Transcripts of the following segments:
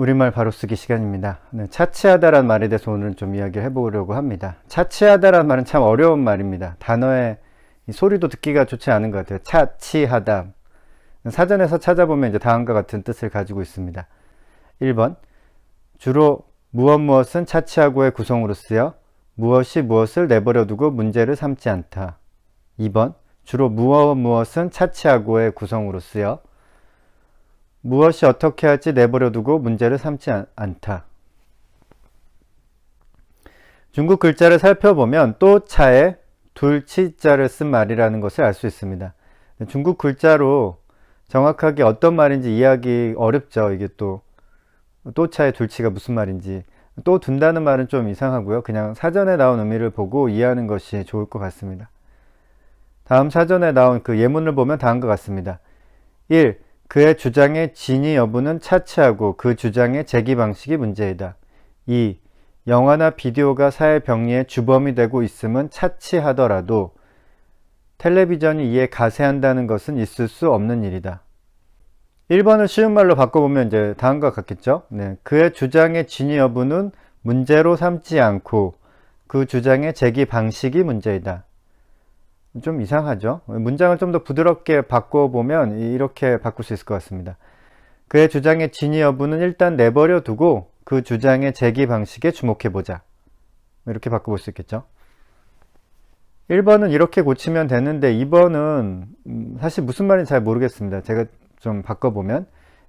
우리말 바로 쓰기 시간입니다. 네, 차치하다란 말에 대해서 오늘은 좀 이야기를 해보려고 합니다. 차치하다란 말은 참 어려운 말입니다. 단어의 이 소리도 듣기가 좋지 않은 것 같아요. 차치하다. 사전에서 찾아보면 이제 다음과 같은 뜻을 가지고 있습니다. 1번. 주로 무엇 무엇은 차치하고의 구성으로 쓰여 무엇이 무엇을 내버려 두고 문제를 삼지 않다. 2번. 주로 무엇 무엇은 차치하고의 구성으로 쓰여 무엇이 어떻게 할지 내버려 두고 문제를 삼지 않, 않다. 중국 글자를 살펴보면 또 차에 둘치자를 쓴 말이라는 것을 알 수 있습니다. 중국 글자로 정확하게 어떤 말인지 이해하기 어렵죠. 이게 또, 또 차에 둘치가 무슨 말인지. 또 둔다는 말은 좀 이상하고요. 그냥 사전에 나온 의미를 보고 이해하는 것이 좋을 것 같습니다. 다음 사전에 나온 그 예문을 보면 다음과 같습니다. 1. 그의 주장의 진위 여부는 차치하고 그 주장의 제기 방식이 문제이다. 2. 영화나 비디오가 사회 병리의 주범이 되고 있음은 차치하더라도 텔레비전이 이에 가세한다는 것은 있을 수 없는 일이다. 1번을 쉬운 말로 바꿔보면 이제 다음과 같겠죠. 네, 그의 주장의 진위 여부는 문제로 삼지 않고 그 주장의 제기 방식이 문제이다. 좀 이상하죠. 문장을 좀 더 부드럽게 바꿔보면 이렇게 바꿀 수 있을 것 같습니다. 그의 주장의 진위 여부는 일단 내버려 두고 그 주장의 제기 방식에 주목해보자. 이렇게 바꿔볼 수 있겠죠. 1번은 이렇게 고치면 되는데 2번은 사실 무슨 말인지 잘 모르겠습니다. 제가 좀 바꿔보면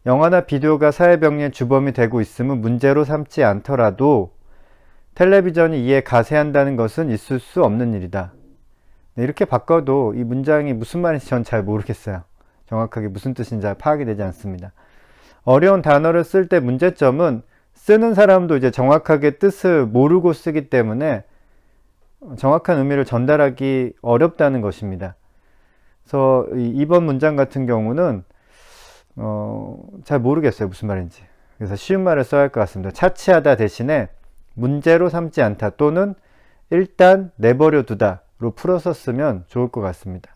영화나 비디오가 사회병리의 주범이 되고 있음은 문제로 삼지 않더라도 텔레비전이 이에 가세한다는 것은 있을 수 없는 일이다. 네, 이렇게 바꿔도 이 문장이 무슨 말인지 전 잘 모르겠어요. 정확하게 무슨 뜻인지 잘 파악이 되지 않습니다. 어려운 단어를 쓸 때 문제점은 쓰는 사람도 이제 정확하게 뜻을 모르고 쓰기 때문에 정확한 의미를 전달하기 어렵다는 것입니다. 그래서 이번 문장 같은 경우는 어, 잘 모르겠어요. 무슨 말인지. 그래서 쉬운 말을 써야 할 것 같습니다. 차치하다 대신에 문제로 삼지 않다 또는 일단 내버려 두다로 풀어서 쓰면 좋을 것 같습니다.